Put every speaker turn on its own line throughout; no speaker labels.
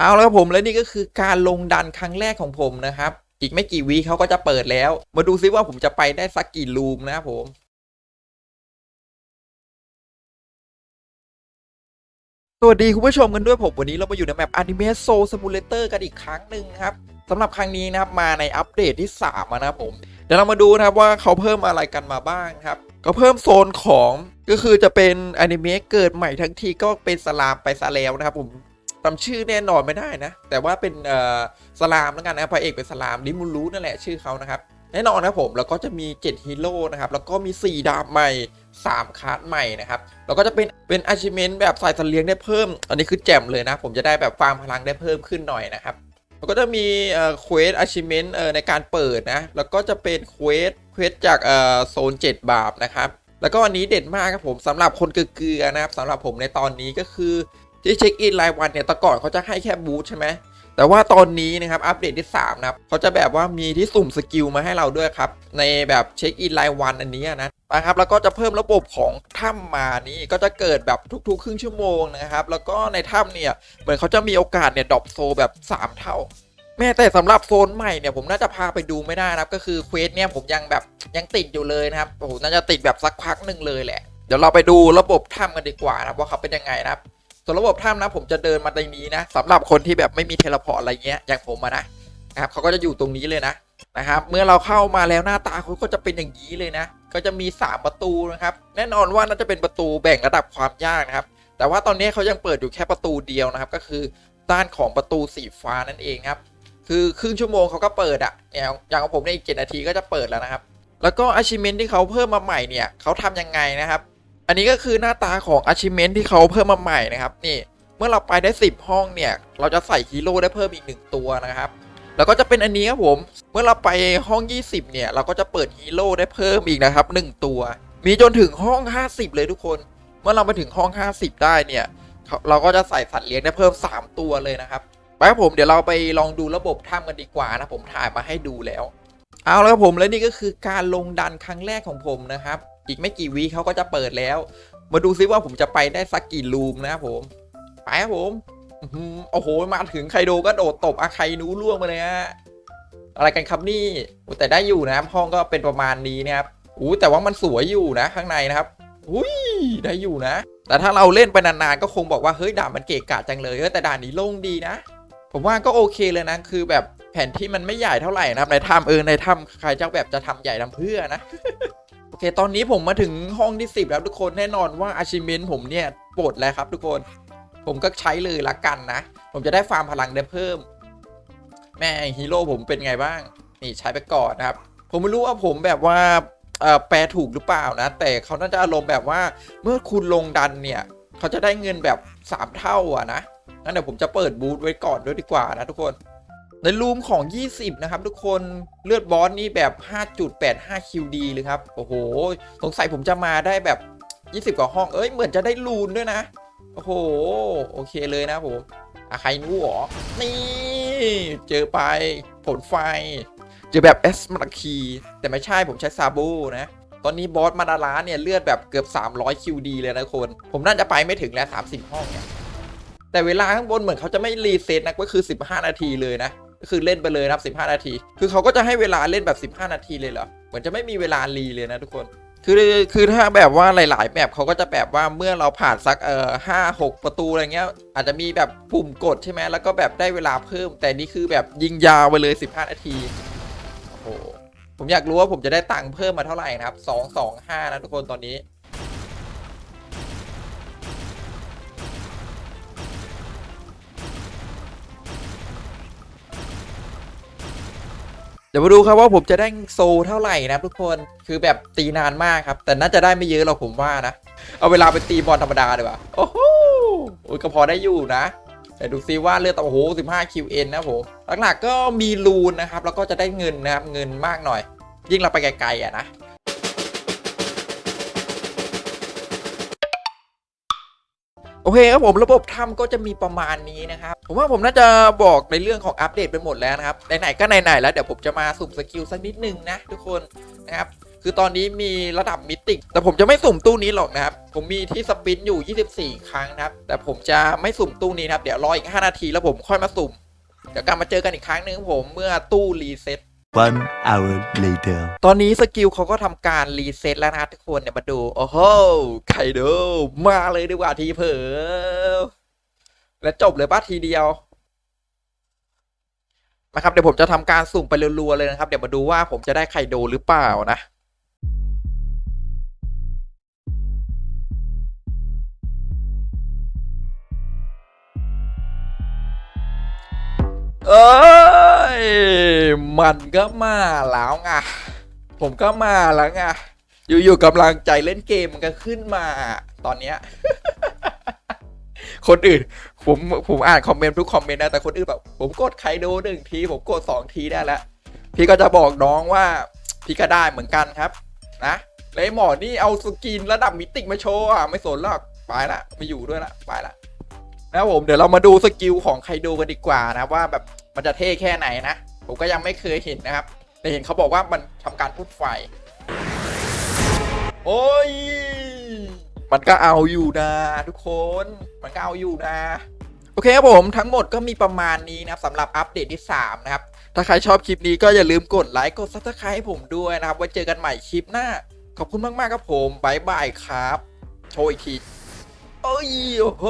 เอาแล้วครับผมและนี่ก็คือการลงดันครั้งแรกของผมนะครับ อีกไม่กี่วีเขาก็จะเปิดแล้ว มาดูซิว่าผมจะไปได้สักกี่ลูมนะครับผมสวัสดีคุณผู้ชมกันด้วยผมวันนี้เรามาอยู่ในแมป Anime Soul Simulator กันอีกครั้งหนึ่งครับสำหรับครั้งนี้นะครับมาในอัปเดตที่ 3 นะครับผม เดี๋ยวเรามาดูนะครับว่าเขาเพิ่มอะไรกันมาบ้างครับ ก็เพิ่มโซนของก็คือจะเป็นอนิเมะเกิดใหม่ทั้งทีก็เป็นสลามไปซะแล้วนะครับผม จำชื่อแน่นอนไม่ได้นะ แต่ว่าเป็นสลามแล้วกันนะพระเอกเป็นสลามดิมูรูนั่นแหละชื่อเขานะครับแน่นอนนะผมแล้วก็จะมี 7 ฮีโร่นะครับ แล้วก็มี 4 ดาบใหม่ 3 คาร์ดใหม่นะครับแล้วก็จะเป็นเป็นอาชิเมนแบบใส่สัตว์เลียงได้เพิ่ม อันนี้คือแจ่มเลยนะ ผมจะได้แบบฟาร์มพลังได้เพิ่มขึ้นหน่อยนะครับแล้วก็จะมีเควสอาชิเมนเอ่อในการเปิดนะ แล้วก็จะเป็นเควสเควสจากโซน 7 บาปนะครับแล้วก็อันนี้เด็ดมากครับผมสำหรับคนเกลือนะครับสำหรับผมในตอนนี้ก็คือ ที่เช็คอินรายวันเนี่ยแต่ก่อนเขาจะให้แค่บูธใช่ไหมแต่ว่าตอนนี้นะครับอัปเดตที่3นะครับเขาจะแบบว่ามีที่สุ่มสกิลมาให้เราด้วยครับ ในแบบเช็คอินรายวันอันนี้นะนะครับแล้วก็จะเพิ่มระบบของถ้ำมานี่ก็จะเกิดแบบทุกๆ ครึ่งชั่วโมงนะครับ แล้วก็ในถ้ำเนี่ยเหมือนเขาจะมีโอกาสเนี่ยดรอปโซแบบ 3 เท่า แม่แต่สำหรับโซนใหม่เนี่ยผมน่าจะพาไปดูไม่ได้นะครับก็คือเควสเนี่ยผมยังแบบยังติดอยู่เลยนะครับโอ้โหน่าจะติดแบบสักพักหนึ่งเลยแหละเดี๋ยวเราไปดูระบบถ้ำกันดีกว่านะว่าเขาเป็นยังไงนะครับ ส่วนระบบถ้ำนะผมจะเดินมาในนี้นะสำหรับคนที่แบบไม่มีเทเลพอร์ตอะไรเงี้ยอย่างผมอะนะนะครับเขาก็จะอยู่ตรงนี้เลยนะนะครับเมื่อเราเข้ามาแล้วหน้าตาเขาก็จะเป็นอย่างนี้เลยนะ ก็จะมี 3 ประตูนะครับแน่นอนว่าน่าจะเป็นประตูแบ่งระดับความยากนะครับ แต่ว่าตอนนี้เขายังเปิดอยู่แค่ประตูเดียวนะครับ ก็คือด้านของประตูสีฟ้านั่นเองครับคือครึ่งชั่วโมงเขาก็เปิดอะเนี่ยอย่างของผมในอีกเจ็ดนาทีก็จะเปิดแล้วนะครับ แล้วก็ achievement ที่เขาเพิ่มมาใหม่เนี่ยเขาทำยังไงนะครับ อันนี้ก็คือหน้าตาของ achievement ที่เขาเพิ่มมาใหม่นะครับนี่เมื่อเราไปได้ 10 ห้องเนี่ย เราจะใส่ฮีโร่ได้เพิ่มอีก 1 ตัวนะครับแล้วก็จะเป็นอันนี้ครับผม เมื่อเราไปห้อง 20 เนี่ย เราก็จะเปิดฮีโร่ได้เพิ่มอีกนะครับ 1 ตัว มีจนถึงห้อง 50 เลยทุกคน เมื่อเราไปถึงห้อง 50 ได้เนี่ย เราก็จะใส่สัตว์เลี้ยงได้เพิ่ม 3 ตัวเลยนะครับไปครับผมเดี๋ยวเราไปลองดูระบบถ้ำกันดีกว่านะผมถ่ายมาให้ดูแล้ว เอาแล้วครับผมและนี่ก็คือการลงดันครั้งแรกของผมนะครับ อีกไม่กี่วีเขาก็จะเปิดแล้ว มาดูซิว่าผมจะไปได้สักกี่ลูมนะครับผม ไปครับผมอือหือโอ้โห มาถึงไคโดก็โดดตบอาไคนูล่วงมาเลยฮะ อะไรกันครับนี่ แต่ได้อยู่นะครับ ห้องก็เป็นประมาณนี้นะครับอู้แต่ว่ามันสวยอยู่นะข้างในนะครับอุ้ยได้อยู่นะ แต่ถ้าเราเล่นไปนานๆก็คงบอกว่าเฮ้ยด่านมันเกะกะจังเลยเออแต่ด่านนี้โล่งดีนะ ผมว่าก็โอเคเลยนะ คือแบบแผนที่มันไม่ใหญ่เท่าไหร่นะครับในถ้ำเออในถ้ำใครเจ้าแบบจะทำใหญ่ทำเพื่อนะ เคตอนนี้ผมมาถึงห้องที่ 10 แล้วทุกคนแน่นอนว่าอาชิเมนผมเนี่ยปลดแล้วครับทุกคน ผมก็ใช้เลยละกันนะ ผมจะได้ฟาร์มพลังได้เพิ่ม แม่ฮีโร่ผมเป็นไงบ้าง นี่ใช้ไปก่อนนะครับ ผมไม่รู้ว่าผมแบบว่าแปลถูกหรือเปล่านะ แต่เขาน่าจะอารมณ์แบบว่าเมื่อคุณลงดันเนี่ย เขาจะได้เงินแบบ 3 เท่าอะนะงั้นเดี๋ยวผมจะเปิดบูธไว้ก่อนด้วยดีกว่านะทุกคน ในรูมของ 20 นะครับ ทุกคนเลือดบอสนี่แบบ 5.85 QD เลยครับ โอ้โห สงสัยผมจะมาได้แบบ 20 กว่าห้อง เอ้ย เหมือนจะได้รูนด้วยนะ โอ้โห โอเคเลยนะผมอะใครนู้หรอ นี่ เจอไปผลไฟ เจอแบบเอสมาคี แต่ไม่ใช่ผมใช้ซาโบนะ ตอนนี้บอสมาดาราเนี่ยเลือดแบบเกือบ 300 QD เลยนะคน ผมน่าจะไปไม่ถึงแล้ว 30 ห้องเนี่ยแต่เวลาข้างบนเหมือนเขาจะไม่รีเซ็ตนะก็คือ 15 นาทีเลยนะ คือเล่นไปเลยครับ15 นาที คือเขาก็จะให้เวลาเล่นแบบ 15 นาทีเลยเหรอ เหมือนจะไม่มีเวลารีเลยนะทุกคน คือคือถ้าแบบว่าหลาย ๆ แมปเขาก็จะแบบว่าเมื่อเราผ่านสักเอ่อห้าหกประตูอะไรเงี้ย อาจจะมีแบบปุ่มกดใช่ไหมแล้วก็แบบได้เวลาเพิ่ม แต่นี่คือแบบยิงยาวไปเลย 15 นาที โอ้โห ผมอยากรู้ว่าผมจะได้ตังค์เพิ่มมาเท่าไหร่นะครับ2 2 5นะทุกคนตอนนี้ ดี๋ยวมาดูครับว่าผมจะได้โซเท่าไหร่นะทุกคนคือแบบตีนานมากครับ แต่น่าจะได้ไม่เยอะหรอกผมว่านะ เอาเวลาไปตีบอลธรรมดาดีกว่าโอ้โหก็พอได้อยู่นะแต่ดูซิว่าเลือดต่อโอ้โห15 QN นะผมหลักๆก็มีรูนนะครับแล้วก็จะได้เงินนะครับเงินมากหน่อย ยิ่งเราไปไกลๆอะนะ โอเคครับผมระบบทำก็จะมีประมาณนี้นะครับผมว่าผมน่าจะบอกในเรื่องของอัปเดตไปหมดแล้วนะครับไหนๆก็ไหนๆแล้วเดี๋ยวผมจะมาสุ่มสกิลสักนิดนึงนะทุกคนนะครับคือตอนนี้มีระดับมิติกแต่ผมจะไม่สุ่มตู้นี้หรอกนะครับ ผมมีที่สปินอยู่ 24 ครั้งนะครับ แต่ผมจะไม่สุ่มตู้นี้นะครับ เดี๋ยวรออีก 5 นาทีแล้วผมค่อยมาสุ่ม เดี๋ยวกลับมาเจอกันอีกครั้งหนึ่งผมเมื่อตู้รีเซ็ต
One hour later.
ตอนนี้สกิลเขาก็ทำการรีเซ็ตแล้วนะทุกคนเนี่ยมาดู โอ้โห ไคโดมาเลยดีกว่าทีเผลอและจบเลยป้าทีเดียวนะครับเดี๋ยวผมจะทำการสุ่มไปรัวๆเลยนะครับ เดี๋ยวมาดูว่าผมจะได้ไคโดหรือเปล่านะเอ้ย มันก็มาแล้วไงผมก็มาแล้วไงอยู่ๆกำลังใจเล่นเกมมันก็ขึ้นมาตอนเนี้ยคนอื่น ผมผมอ่านคอมเมนต์ทุกคอมเมนต์นะแต่คนอื่นแบบผมกดใครดูหนึ่งทีผมกดสองทีได้แล้วพี่ก็จะบอกน้องว่า พี่ก็ได้เหมือนกันครับ นะแล้วไอ้หมอนี่เอาสกินระดับมิติกมาโชว์อะไม่สนหรอกไปละไม่อยู่ด้วยละไปละนะผมเดี๋ยวเรามาดูสกิลของไคโดกันดีกว่านะว่าแบบมันจะเท่แค่ไหนนะ ผมก็ยังไม่เคยเห็นนะครับ แต่เห็นเขาบอกว่ามันทำการพูดไฟ โอ้ย มันก็เอาอยู่นะทุกคน มันก็เอาอยู่นะ โอเคครับผมทั้งหมดก็มีประมาณนี้นะครับสำหรับอัปเดตที่ 3 นะครับ ถ้าใครชอบคลิปนี้ก็อย่าลืมกดไลค์กดซับสไครต์ให้ผมด้วยนะครับ ไว้เจอกันใหม่คลิปหน้า ขอบคุณมากๆครับผมบายบายครับ โชว์อีกทีโอ้ยโอ้โห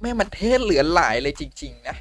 แม่มันเทศเหลือหลายเลยจริง ๆ นะ